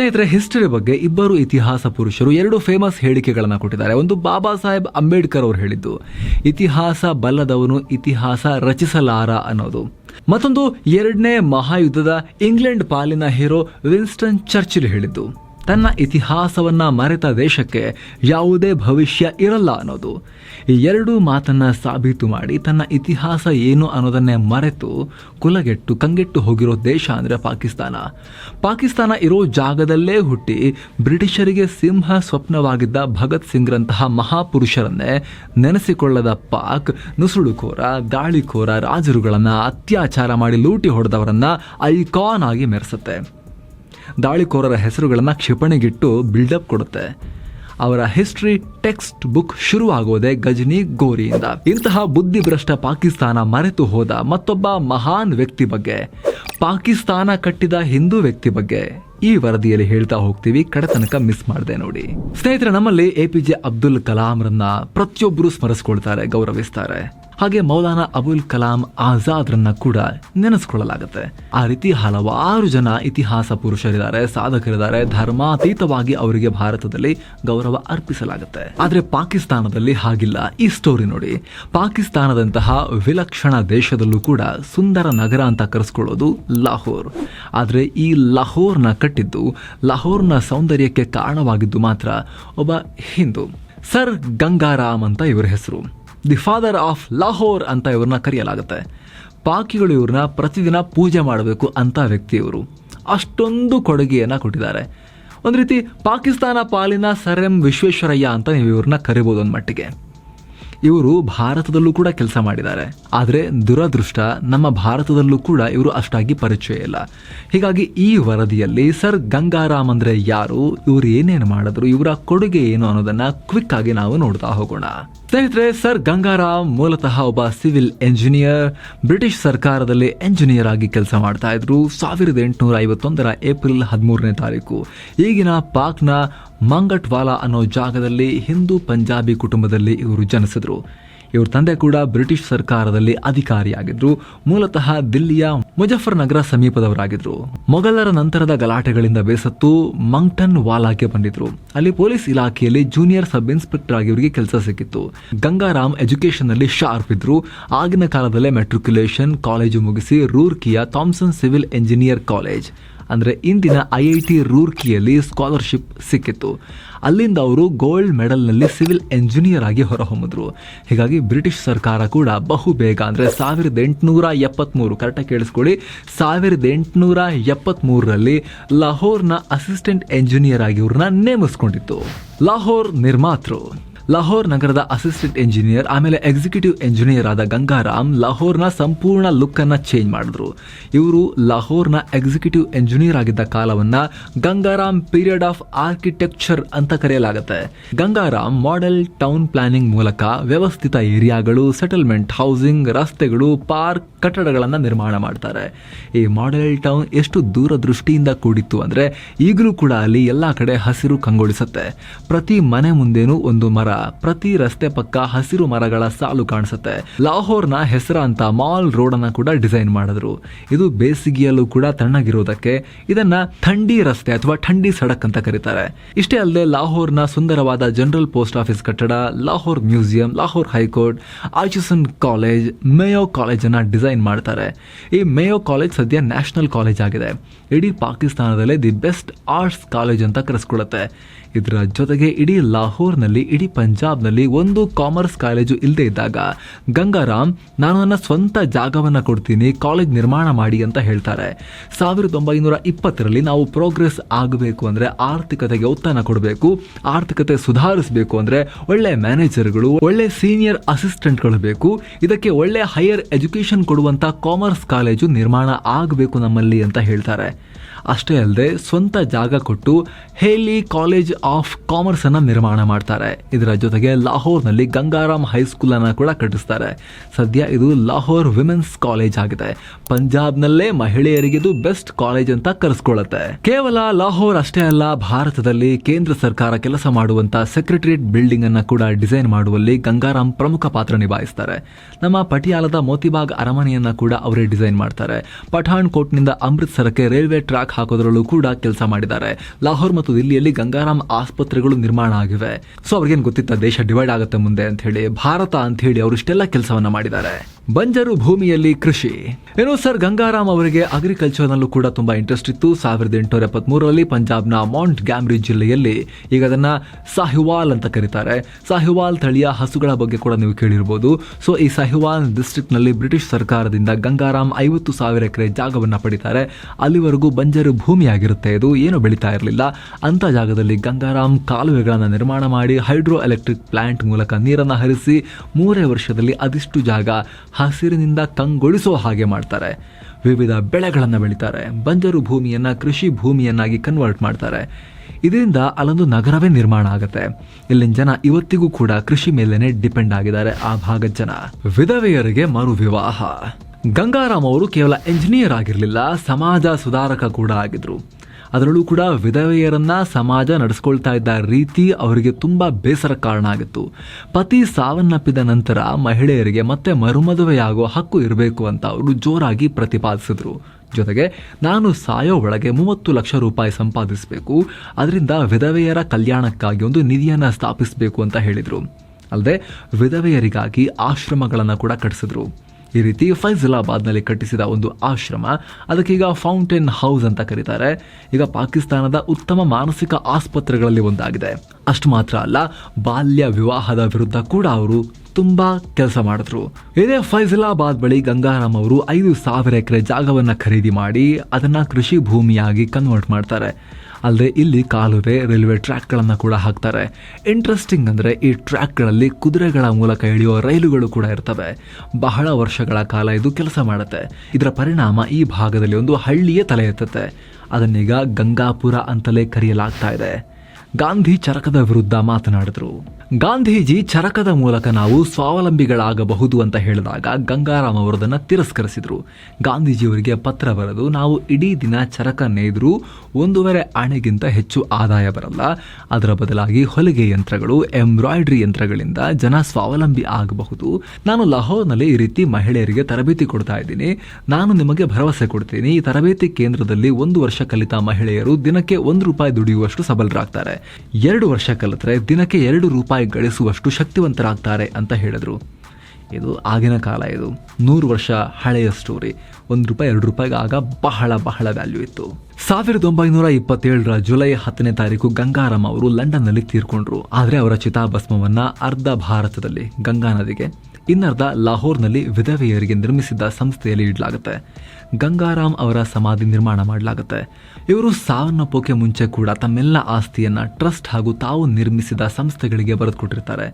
ಸ್ನೇಹಿತರೆ ಹಿಸ್ಟರಿ ಬಗ್ಗೆ ಇಬ್ಬರು ಇತಿಹಾಸ ಪುರುಷರು ಎರಡು ಫೇಮಸ್ ಹೇಳಿಕೆಗಳನ್ನು ಕೊಟ್ಟಿದ್ದಾರೆ. ಒಂದು ಬಾಬಾ ಸಾಹೇಬ್ ಅಂಬೇಡ್ಕರ್ ಅವರು ಹೇಳಿದ್ದು, ಇತಿಹಾಸ ಬಲ್ಲದವನು ಇತಿಹಾಸ ರಚಿಸಲಾರ ಅನ್ನೋದು. ಮತ್ತೊಂದು, ಎರಡನೇ ಮಹಾಯುದ್ಧದ ಇಂಗ್ಲೆಂಡ್ ಪಾಲಿನ ಹೀರೋ ವಿನ್ಸ್ಟನ್ ಚರ್ಚಿಲ್ ಹೇಳಿದ್ದು ತನ್ನ ಇತಿಹಾಸವನ್ನು ಮರೆತ ದೇಶಕ್ಕೆ ಯಾವುದೇ ಭವಿಷ್ಯ ಇರಲ್ಲ ಅನ್ನೋದು. ಈ ಎರಡೂ ಮಾತನ್ನು ಸಾಬೀತು ಮಾಡಿ ತನ್ನ ಇತಿಹಾಸ ಏನು ಅನ್ನೋದನ್ನೇ ಮರೆತು ಕುಲಗೆಟ್ಟು ಕಂಗೆಟ್ಟು ಹೋಗಿರೋ ದೇಶ ಅಂದರೆ ಪಾಕಿಸ್ತಾನ. ಪಾಕಿಸ್ತಾನ ಇರೋ ಜಾಗದಲ್ಲೇ ಹುಟ್ಟಿ ಬ್ರಿಟಿಷರಿಗೆ ಸಿಂಹ ಸ್ವಪ್ನವಾಗಿದ್ದ ಭಗತ್ ಸಿಂಗ್ರಂತಹ ಮಹಾಪುರುಷರನ್ನೇ ನೆನೆಸಿಕೊಳ್ಳದ ಪಾಕ್ ನುಸುಳುಕೋರ ದಾಳಿಕೋರ ರಾಜರುಗಳನ್ನು ಅತ್ಯಾಚಾರ ಮಾಡಿ ಲೂಟಿ ಹೊಡೆದವರನ್ನು ಐಕಾನ್ ಆಗಿ ಮೆರೆಸುತ್ತೆ. ದಾಳಿಕೋರರ ಹೆಸರುಗಳನ್ನು ಕ್ಷಿಪಣಿಗಿಟ್ಟು ಬಿಲ್ಡಪ್ ಕೊಡುತ್ತೆ. ಅವರ ಹಿಸ್ಟ್ರಿ ಟೆಕ್ಸ್ಟ್ ಬುಕ್ ಶುರುವಾಗೋದೆ ಗಜನಿ ಗೋರಿಯಿಂದ. ಇಂತಹ ಬುದ್ಧಿಭ್ರಷ್ಟ ಪಾಕಿಸ್ತಾನ ಮರೆತು ಹೋದ ಮತ್ತೊಬ್ಬ ಮಹಾನ್ ವ್ಯಕ್ತಿ ಬಗ್ಗೆ, ಪಾಕಿಸ್ತಾನ ಕಟ್ಟಿದ ಹಿಂದೂ ವ್ಯಕ್ತಿ ಬಗ್ಗೆ ಈ ವರದಿಯಲ್ಲಿ ಹೇಳ್ತಾ ಹೋಗ್ತೀವಿ ಕಡತನಕ ಮಿಸ್ ಮಾಡಿದೆ ನೋಡಿ. ಸ್ನೇಹಿತರೆ, ನಮ್ಮಲ್ಲಿ ಎ ಪಿ ಜೆ ಅಬ್ದುಲ್ ಕಲಾಂರನ್ನ ಪ್ರತಿಯೊಬ್ಬರು ಸ್ಮರಿಸ್ಕೊಳ್ತಾರೆ, ಗೌರವಿಸ್ತಾರೆ. ಹಾಗೆ ಮೌಲಾನಾ ಅಬುಲ್ ಕಲಾಂ ಆಜಾದ್ರನ್ನ ಕೂಡ ನೆನೆಸ್ಕೊಳ್ಳಲಾಗುತ್ತೆ. ಆ ರೀತಿ ಹಲವಾರು ಜನ ಇತಿಹಾಸ ಪುರುಷರಿದ್ದಾರೆ, ಸಾಧಕರಿದ್ದಾರೆ, ಧರ್ಮಾತೀತವಾಗಿ ಅವರಿಗೆ ಭಾರತದಲ್ಲಿ ಗೌರವ ಅರ್ಪಿಸಲಾಗುತ್ತೆ. ಆದರೆ ಪಾಕಿಸ್ತಾನದಲ್ಲಿ ಹಾಗಿಲ್ಲ. ಈ ಸ್ಟೋರಿ ನೋಡಿ. ಪಾಕಿಸ್ತಾನದಂತಹ ವಿಲಕ್ಷಣ ದೇಶದಲ್ಲೂ ಕೂಡ ಸುಂದರ ನಗರ ಅಂತ ಕರೆಸ್ಕೊಳ್ಳೋದು ಲಾಹೋರ್. ಆದರೆ ಈ ಲಾಹೋರ್ನ ಕಟ್ಟಿದ್ದು, ಲಾಹೋರ್ನ ಸೌಂದರ್ಯಕ್ಕೆ ಕಾರಣವಾಗಿದ್ದು ಮಾತ್ರ ಒಬ್ಬ ಹಿಂದೂ. ಸರ್ ಗಂಗಾರಾಮ್ ಅಂತ ಇವರ ಹೆಸರು. ದಿ ಫಾದರ್ ಆಫ್ ಲಾಹೋರ್ ಅಂತ ಇವ್ರನ್ನ ಕರೆಯಲಾಗುತ್ತೆ. ಪಾಕಿಗಳು ಇವ್ರನ್ನ ಪ್ರತಿದಿನ ಪೂಜೆ ಮಾಡಬೇಕು ಅಂತ ವ್ಯಕ್ತಿ ಇವರು. ಅಷ್ಟೊಂದು ಕೊಡುಗೆಯನ್ನು ಕೊಟ್ಟಿದ್ದಾರೆ. ಒಂದು ರೀತಿ ಪಾಕಿಸ್ತಾನ ಪಾಲಿನ ಸರ್ ಎಂ ವಿಶ್ವೇಶ್ವರಯ್ಯ ಅಂತ ನೀವು ಇವ್ರನ್ನ ಕರಿಬೋದು ಒಂದು ಮಟ್ಟಿಗೆ. ಇವರು ಭಾರತದಲ್ಲೂ ಕೂಡ ಕೆಲಸ ಮಾಡಿದ್ದಾರೆ. ಆದರೆ ದುರದೃಷ್ಟ ನಮ್ಮ ಭಾರತದಲ್ಲೂ ಕೂಡ ಇವರು ಅಷ್ಟಾಗಿ ಪರಿಚಯ ಇಲ್ಲ. ಹೀಗಾಗಿ ಈ ವರದಿಯಲ್ಲಿ ಸರ್ ಗಂಗಾರಾಮ್ ಅಂದರೆ ಯಾರು, ಇವರು ಏನೇನು ಮಾಡಿದ್ರು, ಇವರ ಕೊಡುಗೆ ಏನು ಅನ್ನೋದನ್ನು ಕ್ವಿಕ್ಕಾಗಿ ನಾವು ನೋಡ್ತಾ ಹೋಗೋಣ. ಸ್ನೇಹಿತರೆ, ಸರ್ ಗಂಗಾರಾಮ್ ಮೂಲತಃ ಒಬ್ಬ ಸಿವಿಲ್ ಎಂಜಿನಿಯರ್. ಬ್ರಿಟಿಷ್ ಸರ್ಕಾರದಲ್ಲಿ ಎಂಜಿನಿಯರ್ ಆಗಿ ಕೆಲಸ ಮಾಡ್ತಾ ಇದ್ರು. ಸಾವಿರದ ಎಂಟುನೂರ ಐವತ್ತೊಂದರ ಏಪ್ರಿಲ್ ಹದಿಮೂರನೇ ತಾರೀಕು. ಈಗಿನ ಪಾಕ್ನ ಮಂಗಟ್ವಾಲಾ ಅನ್ನೋ ಜಾಗದಲ್ಲಿ ಹಿಂದೂ ಪಂಜಾಬಿ ಕುಟುಂಬದಲ್ಲಿ ಇವರು ಜನಿಸಿದ್ರು. ಇವ್ರ ತಂದೆ ಕೂಡ ಬ್ರಿಟಿಷ್ ಸರ್ಕಾರದಲ್ಲಿ ಅಧಿಕಾರಿಯಾಗಿದ್ರು. ಮೂಲತಃ ದಿಲ್ಲಿಯ ಮುಜಫರ್ ನಗರ ಸಮೀಪದವರಾಗಿದ್ರು. ಮೊಘಲರ ನಂತರದ ಗಲಾಟೆಗಳಿಂದ ಬೇಸತ್ತು ಮಂಗ್ಟನ್ ವಾಲಾಗೆ ಬಂದಿದ್ರು. ಅಲ್ಲಿ ಪೊಲೀಸ್ ಇಲಾಖೆಯಲ್ಲಿ ಜೂನಿಯರ್ ಸಬ್ ಇನ್ಸ್ಪೆಕ್ಟರ್ ಆಗಿ ಇವರಿಗೆ ಕೆಲಸ ಸಿಕ್ಕಿತ್ತು. ಗಂಗಾರಾಮ್ ಎಜುಕೇಶನ್ನಲ್ಲಿ ಶಾರ್ಪ್ ಇದ್ರು. ಆಗಿನ ಕಾಲದಲ್ಲೇ ಮೆಟ್ರಿಕ್ಯುಲೇಷನ್ ಕಾಲೇಜು ಮುಗಿಸಿ ರೂರ್ಕಿಯ ಥಾಮ್ಸನ್ ಸಿವಿಲ್ ಎಂಜಿನಿಯರ್ ಕಾಲೇಜ್. ಅಂದರೆ ಇಂದಿನ ಐ ಐ ಟಿ ರೂರ್ಕಿಯಲ್ಲಿ ಸ್ಕಾಲರ್ಶಿಪ್ ಸಿಕ್ಕಿತ್ತು. ಅಲ್ಲಿಂದ ಅವರು ಗೋಲ್ಡ್ ಮೆಡಲ್ನಲ್ಲಿ ಸಿವಿಲ್ ಎಂಜಿನಿಯರ್ ಆಗಿ ಹೊರಹೊಮ್ಮಿದ್ರು. ಹೀಗಾಗಿ ಬ್ರಿಟಿಷ್ ಸರ್ಕಾರ ಕೂಡ ಬಹು ಬೇಗ ಅಂದರೆ ಸಾವಿರದ ಎಂಟುನೂರ ಎಪ್ಪತ್ತ್ಮೂರು ಕರೆಕ್ಟಾಗಿ ಕೇಳಿಸ್ಕೊಳ್ಳಿ. ಸಾವಿರದ ಎಂಟುನೂರ ಎಪ್ಪತ್ತ್ಮೂರರಲ್ಲಿ ಲಾಹೋರ್ನ ಅಸಿಸ್ಟೆಂಟ್ ಎಂಜಿನಿಯರ್ ಆಗಿ ಅವ್ರನ್ನ ನೇಮಿಸ್ಕೊಂಡಿತ್ತು. ಲಾಹೋರ್ ನಿರ್ಮಾತೃ. ಲಾಹೋರ್ ನಗರದ ಅಸಿಸ್ಟೆಂಟ್ ಎಂಜಿನಿಯರ್, ಆಮೇಲೆ ಎಕ್ಸಿಕ್ಯೂಟಿವ್ ಎಂಜಿನಿಯರ್ ಆದ ಗಂಗಾರಾಮ್ ಲಾಹೋರ್ನ ಸಂಪೂರ್ಣ ಲುಕ್ ಅನ್ನ ಚೇಂಜ್ ಮಾಡಿದ್ರು. ಇವರು ಲಾಹೋರ್ನ ಎಕ್ಸಿಕ್ಯೂಟಿವ್ ಎಂಜಿನಿಯರ್ ಆಗಿದ್ದ ಕಾಲವನ್ನ ಗಂಗಾರಾಮ್ ಪೀರಿಯಡ್ ಆಫ್ ಆರ್ಕಿಟೆಕ್ಚರ್ ಅಂತ ಕರೆಯಲಾಗುತ್ತೆ. ಗಂಗಾರಾಮ್ ಮಾಡೆಲ್ ಟೌನ್ ಪ್ಲಾನಿಂಗ್ ಮೂಲಕ ವ್ಯವಸ್ಥಿತ ಏರಿಯಾಗಳು, ಸೆಟಲ್ಮೆಂಟ್ ಹೌಸಿಂಗ್, ರಸ್ತೆಗಳು, ಪಾರ್ಕ್ ಕಟ್ಟಡಗಳನ್ನು ನಿರ್ಮಾಣ ಮಾಡ್ತಾರೆ. ಈ ಮಾಡೆಲ್ ಟೌನ್ ಎಷ್ಟು ದೂರದೃಷ್ಟಿಯಿಂದ ಕೂಡಿತ್ತು ಅಂದ್ರೆ ಈಗಲೂ ಕೂಡ ಅಲ್ಲಿ ಎಲ್ಲ ಕಡೆ ಹಸಿರು ಕಂಗೊಳಿಸುತ್ತೆ. ಪ್ರತಿ ಮನೆ ಮುಂದೇನು ಒಂದು ಮರ ಪ್ರತಿ ರಸ್ತೆ ಪಕ್ಕ ಹಸಿರು ಮರಗಳ ಸಾಲು ಕಾಣಿಸುತ್ತೆ. ಲಾಹೋರ್ನ ಹೆಸರಾಂತ ಮಾಲ್ ರೋಡ್ ಅನ್ನ ಕೂಡ ಡಿಸೈನ್ ಮಾಡಿದ್ರು. ಇದು ಬೇಸಿಗೆಯಲ್ಲೂ ಕೂಡ ತಣ್ಣಗಿರೋದಕ್ಕೆ ಇದನ್ನ ಥಂಡಿ ರಸ್ತೆ ಅಥವಾ ಥಂಡಿ ಸಡಕ್ ಅಂತ ಕರೀತಾರೆ. ಇಷ್ಟೇ ಅಲ್ಲದೆ ಲಾಹೋರ್ನ ಸುಂದರವಾದ ಜನರಲ್ ಪೋಸ್ಟ್ ಆಫೀಸ್ ಕಟ್ಟಡ, Lahore museum, Lahore high court Aitchison college, Mayo college ಅನ್ನ ಡಿಸೈನ್ ಮಾಡ್ತಾರೆ. ಈ ಮೇಯೋ ಕಾಲೇಜ್ ಸದ್ಯ ನ್ಯಾಷನಲ್ ಕಾಲೇಜ್ ಆಗಿದೆ. ಇಡೀ ಪಾಕಿಸ್ತಾನದಲ್ಲೇ ದಿ ಬೆಸ್ಟ್ ಆರ್ಟ್ಸ್ ಕಾಲೇಜ್ ಅಂತ ಕರೆಸ್ಕೊಳ್ಳುತ್ತೆ ಇದರ ಜೊತೆಗೆ ಇಡೀ ಲಾಹೋರ್ನಲ್ಲಿ, ಇಡೀ ಪಂಜಾಬ್ನಲ್ಲಿ ಒಂದು ಕಾಮರ್ಸ್ ಕಾಲೇಜು ಇಲ್ಲದೆ ಇದ್ದಾಗ, ಗಂಗಾರಾಮ್, ನಾನು ನನ್ನ ಸ್ವಂತ ಜಾಗವನ್ನು ಕೊಡ್ತೀನಿ, ಕಾಲೇಜ್ ನಿರ್ಮಾಣ ಮಾಡಿ ಅಂತ ಹೇಳ್ತಾರೆ. ಸಾವಿರದ ಒಂಬೈನೂರ ಇಪ್ಪತ್ತರಲ್ಲಿ ನಾವು ಪ್ರೋಗ್ರೆಸ್ ಆಗಬೇಕು ಅಂದರೆ ಆರ್ಥಿಕತೆಗೆ ಒತ್ತನ್ನು ಕೊಡಬೇಕು, ಆರ್ಥಿಕತೆ ಸುಧಾರಿಸಬೇಕು ಅಂದರೆ ಒಳ್ಳೆ ಮ್ಯಾನೇಜರ್ಗಳು, ಒಳ್ಳೆ ಸೀನಿಯರ್ ಅಸಿಸ್ಟೆಂಟ್ಗಳು ಬೇಕು, ಇದಕ್ಕೆ ಒಳ್ಳೆ ಹೈಯರ್ ಎಜುಕೇಷನ್ ಕೊಡುವಂಥ ಕಾಮರ್ಸ್ ಕಾಲೇಜು ನಿರ್ಮಾಣ ಆಗಬೇಕು ನಮ್ಮಲ್ಲಿ ಅಂತ ಹೇಳ್ತಾರೆ. ಅಷ್ಟೇ ಅಲ್ಲದೆ ಸ್ವಂತ ಜಾಗ ಕೊಟ್ಟು ಹೇಲಿ ಕಾಲೇಜ್ ಆಫ್ ಕಾಮರ್ಸ್ ಅನ್ನ ನಿರ್ಮಾಣ ಮಾಡ್ತಾರೆ. ಇದರ ಜೊತೆಗೆ ಲಾಹೋರ್ನಲ್ಲಿ ಗಂಗಾರಾಮ್ ಹೈಸ್ಕೂಲ್ ಕೂಡ ಕಟ್ಟಿಸ್ತಾರೆ. ಸದ್ಯ ಇದು ಲಾಹೋರ್ ವಿಮೆನ್ಸ್ ಕಾಲೇಜ್ ಆಗಿದೆ. ಪಂಜಾಬ್ನಲ್ಲೇ ಮಹಿಳೆಯರಿಗೆ ಇದು ಬೆಸ್ಟ್ ಕಾಲೇಜ್ ಅಂತ ಕರೆಸ್ಕೊಳ್ಳುತ್ತೆ. ಕೇವಲ ಲಾಹೋರ್ ಅಷ್ಟೇ ಅಲ್ಲ, ಭಾರತದಲ್ಲಿ ಕೇಂದ್ರ ಸರ್ಕಾರ ಕೆಲಸ ಮಾಡುವಂತ ಸೆಕ್ರೆಟರಿಯೇಟ್ ಬಿಲ್ಡಿಂಗ್ ಅನ್ನು ಕೂಡ ಡಿಸೈನ್ ಮಾಡುವಲ್ಲಿ ಗಂಗಾರಾಮ್ ಪ್ರಮುಖ ಪಾತ್ರ ನಿಭಾಯಿಸ್ತಾರೆ. ನಮ್ಮ ಪಟಿಯಾಲದ ಮೋತಿಬಾಗ್ ಅರಮನೆಯನ್ನ ಕೂಡ ಅವರೇ ಡಿಸೈನ್ ಮಾಡ್ತಾರೆ. ಪಠಾಣ್ ಕೋಟ್ನಿಂದ ಅಮೃತ್ಸರಕ್ಕೆ ರೈಲ್ವೆ ಟ್ರ್ಯಾಕ್ ಹಾಕೋದ್ರಲ್ಲೂ ಕೂಡ ಕೆಲಸ ಮಾಡಿದ್ದಾರೆ. ಲಾಹೋರ್ ಮತ್ತು ದಿಲ್ಲಿಯಲ್ಲಿ ಗಂಗಾರಾಮ್ ಆಸ್ಪತ್ರೆಗಳು ನಿರ್ಮಾಣ ಆಗಿವೆ. ಸೊ ಅವ್ರಿಗೇನು ಗೊತ್ತಿತ್ತ ದೇಶ ಡಿವೈಡ್ ಆಗುತ್ತೆ ಮುಂದೆ ಅಂತ ಹೇಳಿ, ಭಾರತ ಅಂತ ಹೇಳಿ ಅವರು ಇಷ್ಟೆಲ್ಲ ಕೆಲಸವನ್ನ ಮಾಡಿದ್ದಾರೆ. ಬಂಜರು ಭೂಮಿಯಲ್ಲಿ ಕೃಷಿ. ಏನೋ ಸರ್, ಗಂಗಾರಾಮ್ ಅವರಿಗೆ ಅಗ್ರಿಕಲ್ಚರ್ನಲ್ಲೂ ಕೂಡ ತುಂಬಾ ಇಂಟ್ರೆಸ್ಟ್ ಇತ್ತು. ಸಾವಿರದ ಎಂಟುನೂರ ಎಪ್ಪತ್ಮೂರರಲ್ಲಿ ಪಂಜಾಬ್ನ ಮೌಂಟ್ ಗ್ಯಾಮ್ರಿ ಜಿಲ್ಲೆಯಲ್ಲಿ ಈಗ ಅದನ್ನ ಸಾಹಿವಾಲ್ ಅಂತ ಕರೀತಾರೆ. ಸಾಹಿವಾಲ್ ತಳಿಯ ಹಸುಗಳ ಬಗ್ಗೆ ಕೂಡ ನೀವು ಕೇಳಿರ್ಬೋದು. ಸೊ ಈ ಸಾಹಿವಾಲ್ ಡಿಸ್ಟ್ರಿಕ್ಟ್ನಲ್ಲಿ ಬ್ರಿಟಿಷ್ ಸರ್ಕಾರದಿಂದ ಗಂಗಾರಾಮ್ ಐವತ್ತು ಸಾವಿರ ಎಕರೆ ಜಾಗವನ್ನ ಪಡಿತಾರೆ. ಅಲ್ಲಿವರೆಗೂ ಬಂಜರು ಭೂಮಿಯಾಗಿರುತ್ತೆ ಇದು. ಏನು ಬೆಳೀತಾ ಇರಲಿಲ್ಲ. ಅಂತ ಜಾಗದಲ್ಲಿ ಗಂಗಾರಾಮ್ ಕಾಲುವೆಗಳನ್ನು ನಿರ್ಮಾಣ ಮಾಡಿ ಹೈಡ್ರೋ ಎಲೆಕ್ಟ್ರಿಕ್ ಪ್ಲಾಂಟ್ ಮೂಲಕ ನೀರನ್ನು ಹರಿಸಿ ಮೂರೇ ವರ್ಷದಲ್ಲಿ ಅದಿಷ್ಟು ಜಾಗ ಹಸಿರಿನಿಂದ ಕಂಗೊಳಿಸೋ ಹಾಗೆ ಮಾಡ್ತಾರೆ. ವಿವಿಧ ಬೆಳೆಗಳನ್ನು ಬೆಳೀತಾರೆ. ಬಂಜರು ಭೂಮಿಯನ್ನು ಕೃಷಿ ಭೂಮಿಯನ್ನಾಗಿ ಕನ್ವರ್ಟ್ ಮಾಡ್ತಾರೆ. ಇದರಿಂದ ಅಲ್ಲೊಂದು ನಗರವೇ ನಿರ್ಮಾಣ ಆಗುತ್ತೆ. ಇಲ್ಲಿನ ಜನ ಇವತ್ತಿಗೂ ಕೂಡ ಕೃಷಿ ಮೇಲೇನೆ ಡಿಪೆಂಡ್ ಆಗಿದ್ದಾರೆ ಆ ಭಾಗದ ಜನ. ವಿಧವೆಯರಿಗೆ ಮರು ವಿವಾಹ ಗಂಗಾರಾಮ್ ಅವರು ಕೇವಲ ಎಂಜಿನಿಯರ್ ಆಗಿರಲಿಲ್ಲ, ಸಮಾಜ ಸುಧಾರಕ ಕೂಡ ಆಗಿದ್ರು. ಅದರಲ್ಲೂ ಕೂಡ ವಿಧವೆಯರನ್ನ ಸಮಾಜ ನಡೆಸ್ಕೊಳ್ತಾ ಇದ್ದ ರೀತಿ ಅವರಿಗೆ ತುಂಬಾ ಬೇಸರ ಕಾರಣ ಆಗಿತ್ತು. ಪತಿ ಸಾವನ್ನಪ್ಪಿದ ನಂತರ ಮಹಿಳೆಯರಿಗೆ ಮತ್ತೆ ಮರುಮದುವೆಯಾಗೋ ಹಕ್ಕು ಇರಬೇಕು ಅಂತ ಅವರು ಜೋರಾಗಿ ಪ್ರತಿಪಾದಿಸಿದ್ರು. ಜೊತೆಗೆ ನಾನು ಸಾಯೋ ಒಳಗೆ ಮೂವತ್ತು ಲಕ್ಷ ರೂಪಾಯಿ ಸಂಪಾದಿಸಬೇಕು. ಅದರಿಂದ ವಿಧವೆಯರ ಕಲ್ಯಾಣಕ್ಕಾಗಿ ಒಂದು ನಿಧಿಯನ್ನು ಸ್ಥಾಪಿಸಬೇಕು ಅಂತ ಹೇಳಿದರು. ಅಲ್ಲದೆ ವಿಧವೆಯರಿಗಾಗಿ ಆಶ್ರಮಗಳನ್ನು ಕೂಡ ಕಟ್ಟಿಸಿದ್ರು ಈ ರೀತಿ ಫೈಸಲಾಬಾದ್ನಲ್ಲಿ ಕಟ್ಟಿಸಿದ ಒಂದು ಆಶ್ರಮ. ಅದಕ್ಕೆ ಈಗ ಫೌಂಟೇನ್ ಹೌಸ್ ಅಂತ ಕರೀತಾರೆ. ಈಗ ಪಾಕಿಸ್ತಾನದ ಉತ್ತಮ ಮಾನಸಿಕ ಆಸ್ಪತ್ರೆಗಳಲ್ಲಿ ಒಂದಾಗಿದೆ. ಅಷ್ಟು ಮಾತ್ರ ಅಲ್ಲ, ಬಾಲ್ಯ ವಿವಾಹದ ವಿರುದ್ಧ ಕೂಡ ಅವರು ತುಂಬಾ ಕೆಲಸ ಮಾಡಿದ್ರು. ಇದೇ ಫೈಜಲಾಬಾದ್ ಬಳಿ ಗಂಗಾರಾಮ್ ಅವರು ಐದು ಸಾವಿರ ಎಕರೆ ಜಾಗವನ್ನ ಖರೀದಿ ಮಾಡಿ ಅದನ್ನ ಕೃಷಿ ಭೂಮಿಯಾಗಿ ಕನ್ವರ್ಟ್ ಮಾಡ್ತಾರೆ. ಅಲ್ಲದೆ ಇಲ್ಲಿ ಕಾಲುವೆ, ರೈಲ್ವೆ ಟ್ರ್ಯಾಕ್ಗಳನ್ನು ಕೂಡ ಹಾಕ್ತಾರೆ. ಇಂಟ್ರೆಸ್ಟಿಂಗ್ ಅಂದರೆ ಈ ಟ್ರ್ಯಾಕ್ಗಳಲ್ಲಿ ಕುದುರೆಗಳ ಮೂಲಕ ಇಳಿಯುವ ರೈಲುಗಳು ಕೂಡ ಇರ್ತವೆ. ಬಹಳ ವರ್ಷಗಳ ಕಾಲ ಇದು ಕೆಲಸ ಮಾಡುತ್ತೆ. ಇದರ ಪರಿಣಾಮ ಈ ಭಾಗದಲ್ಲಿ ಒಂದು ಹಳ್ಳಿಯೇ ತಲೆ ಎತ್ತುತ್ತೆ. ಅದನ್ನೀಗ ಗಂಗಾಪುರ ಅಂತಲೇ ಕರೆಯಲಾಗ್ತಾ ಇದೆ. ಗಾಂಧಿ ಚರಕದ ವಿರುದ್ಧ ಮಾತನಾಡಿದ್ರು. ಗಾಂಧೀಜಿ ಚರಕದ ಮೂಲಕ ನಾವು ಸ್ವಾವಲಂಬಿಗಳಾಗಬಹುದು ಅಂತ ಹೇಳಿದಾಗ ಗಂಗಾರಾಮ್ ಅವರದನ್ನು ತಿರಸ್ಕರಿಸಿದರು. ಗಾಂಧೀಜಿಯವರಿಗೆ ಪತ್ರ ಬರೆದು, ನಾವು ಇಡೀ ದಿನ ಚರಕ ನೇಯ್ದರೂ, ಒಂದೂವರೆ ಆಣೆಗಿಂತ ಹೆಚ್ಚು ಆದಾಯ ಬರಲ್ಲ. ಅದರ ಬದಲಾಗಿ ಹೊಲಿಗೆ ಯಂತ್ರಗಳು, ಎಂಬ್ರಾಯ್ಡ್ರಿ ಯಂತ್ರಗಳಿಂದ ಜನ ಸ್ವಾವಲಂಬಿ ಆಗಬಹುದು. ನಾನು ಲಾಹೋರ್ನಲ್ಲಿ ಈ ರೀತಿ ಮಹಿಳೆಯರಿಗೆ ತರಬೇತಿ ಕೊಡ್ತಾ ಇದ್ದೀನಿ. ನಾನು ನಿಮಗೆ ಭರವಸೆ ಕೊಡ್ತೀನಿ. ಈ ತರಬೇತಿ ಕೇಂದ್ರದಲ್ಲಿ ಒಂದು ವರ್ಷ ಕಲಿತ ಮಹಿಳೆಯರು ದಿನಕ್ಕೆ ಒಂದು ರೂಪಾಯಿ ದುಡಿಯುವಷ್ಟು ಸಬಲರಾಗ್ತಾರೆ. ಎರಡು ವರ್ಷ ಕಲಿತರೆ ದಿನಕ್ಕೆ ಎರಡು ರೂಪಾಯಿ ಗಳಿಸುವಷ್ಟು ಶಕ್ತಿವಂತರಾಗ್ತಾರೆ ಅಂತ ಹೇಳಿದರು. ಇದು ಆಗಿನ ಕಾಲ ಇದು. ನೂರು ವರ್ಷ ಹಳೆಯ ಸ್ಟೋರಿ ಒಂದು ರೂಪಾಯಿ, ಎರಡು ರೂಪಾಯಿಗೆ ಆಗ ಬಹಳ ಬಹಳ ವ್ಯಾಲ್ಯೂ ಇತ್ತು. ಸಾವಿರದ ಒಂಬೈನೂರ ಇಪ್ಪತ್ತೇಳರ ಜುಲೈ ಹತ್ತನೇ ತಾರೀಕು ಗಂಗಾರಾಮ್ ಅವರು ಲಂಡನ್ನಲ್ಲಿ ತೀರ್ಕೊಂಡ್ರು. ಆದರೆ ಅವರ ಚಿತಾಭಸ್ಮವನ್ನ ಅರ್ಧ ಭಾರತದಲ್ಲಿ, ಗಂಗಾ ನದಿಗೆ ಇನ್ನರ್ಧ ಲಾಹೋರ್ನಲ್ಲಿ ವಿಧವೆಯರಿಗೆ ನಿರ್ಮಿಸಿದ್ದ ಸಂಸ್ಥೆಯಲ್ಲಿ ಇಡಲಾಗುತ್ತೆ. ಗಂಗಾರಾಮ್ ಅವರ ಸಮಾಧಿ ನಿರ್ಮಾಣ ಮಾಡಲಾಗುತ್ತೆ. ಇವರು ಸಾವನ್ನಪ್ಪೋಕೆ ಮುಂಚೆ ಕೂಡ ತಮ್ಮೆಲ್ಲ ಆಸ್ತಿಯನ್ನ ಟ್ರಸ್ಟ್ ಹಾಗೂ ತಾವು ನಿರ್ಮಿಸಿದ ಸಂಸ್ಥೆಗಳಿಗೆ ಬರೆದುಕೊಟ್ಟಿರ್ತಾರೆ.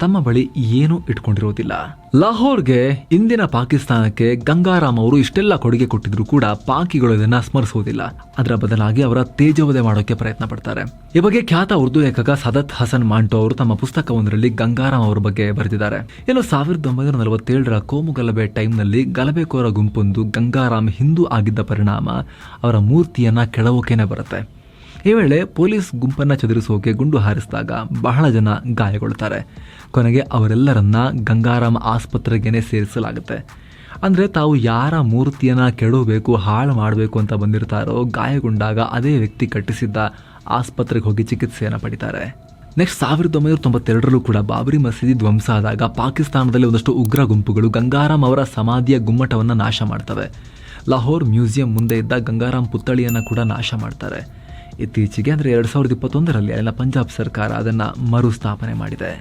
ತಮ್ಮ ಬಳಿ ಏನೂ ಇಟ್ಕೊಂಡಿರೋದಿಲ್ಲ. ಲಾಹೋರ್ಗೆ ಇಂದಿನ ಪಾಕಿಸ್ತಾನಕ್ಕೆ ಗಂಗಾರಾಮ್ ಅವರು ಇಷ್ಟೆಲ್ಲ ಕೊಡುಗೆ ಕೊಟ್ಟಿದ್ರು ಕೂಡ ಪಾಕಿಗಳು ಇದನ್ನ ಸ್ಮರಿಸುವುದಿಲ್ಲ ಅದರ ಬದಲಾಗಿ ಅವರ ತೇಜೋವಧೆ ಮಾಡೋಕೆ ಪ್ರಯತ್ನ ಪಡ್ತಾರೆ. ಈ ಬಗ್ಗೆ ಖ್ಯಾತ ಉರ್ದು ಲೇಖಕ ಸದತ್ ಹಸನ್ ಮಾಂಟೋ ಅವರು ತಮ್ಮ ಪುಸ್ತಕವೊಂದರಲ್ಲಿ ಗಂಗಾರಾಮ್ ಅವರ ಬಗ್ಗೆ ಬರೆದಿದ್ದಾರೆ. ಇನ್ನು ಸಾವಿರದ ಒಂಬೈನೂರ ನಲವತ್ತೇಳರ ಕೋಮು ಗಲಭೆ ಟೈಮ್ನಲ್ಲಿ ಗಲಭೆಕೋರ ಗುಂಪೊಂದು ಗಂಗಾರಾಮ್ ಹಿಂದೂ ಆಗಿದ್ದ ಪರಿಣಾಮ ಅವರ ಮೂರ್ತಿಯನ್ನ ಕೆಳವೋಕೆನೆ ಬರುತ್ತೆ. ಈ ವೇಳೆ ಪೊಲೀಸ್ ಗುಂಪನ್ನು ಚದುರಿಸೋಕೆ ಗುಂಡು ಹಾರಿಸಿದಾಗ ಬಹಳ ಜನ ಗಾಯಗೊಳ್ತಾರೆ ಕೊನೆಗೆ ಅವರೆಲ್ಲರನ್ನ ಗಂಗಾರಾಮ್ ಆಸ್ಪತ್ರೆಗೇನೆ ಸೇರಿಸಲಾಗುತ್ತೆ. ಅಂದರೆ ತಾವು ಯಾರ ಮೂರ್ತಿಯನ್ನು ಕೆಡಬೇಕು ಹಾಳು ಮಾಡಬೇಕು ಅಂತ ಬಂದಿರ್ತಾರೋ, ಗಾಯಗೊಂಡಾಗ ಅದೇ ವ್ಯಕ್ತಿ ಕಟ್ಟಿಸಿದ್ದ ಆಸ್ಪತ್ರೆಗೆ ಹೋಗಿ ಚಿಕಿತ್ಸೆಯನ್ನು ಪಡಿತಾರೆ. ನೆಕ್ಸ್ಟ್ ಸಾವಿರದ ಒಂಬೈನೂರ ತೊಂಬತ್ತೆರಡರಲ್ಲೂ ಕೂಡ ಬಾಬರಿ ಮಸೀದಿ ಧ್ವಂಸ ಆದಾಗ ಪಾಕಿಸ್ತಾನದಲ್ಲಿ ಒಂದಷ್ಟು ಉಗ್ರ ಗುಂಪುಗಳು ಗಂಗಾರಾಮ್ ಅವರ ಸಮಾಧಿಯ ಗುಮ್ಮಟವನ್ನು ನಾಶ ಮಾಡ್ತವೆ. ಲಾಹೋರ್ ಮ್ಯೂಸಿಯಂ ಮುಂದೆ ಇದ್ದ ಗಂಗಾರಾಮ್ ಪುತ್ಥಳಿಯನ್ನು ಕೂಡ ನಾಶ ಮಾಡ್ತಾರೆ. ಇತ್ತೀಚೆಗೆ ಅಂದರೆ ಎರಡು ಸಾವಿರದ ಇಪ್ಪತ್ತೊಂದರಲ್ಲಿ ಅಲ್ಲಿನ ಪಂಜಾಬ್ ಸರ್ಕಾರ ಅದನ್ನು ಮರುಸ್ಥಾಪನೆ ಮಾಡಿದೆ.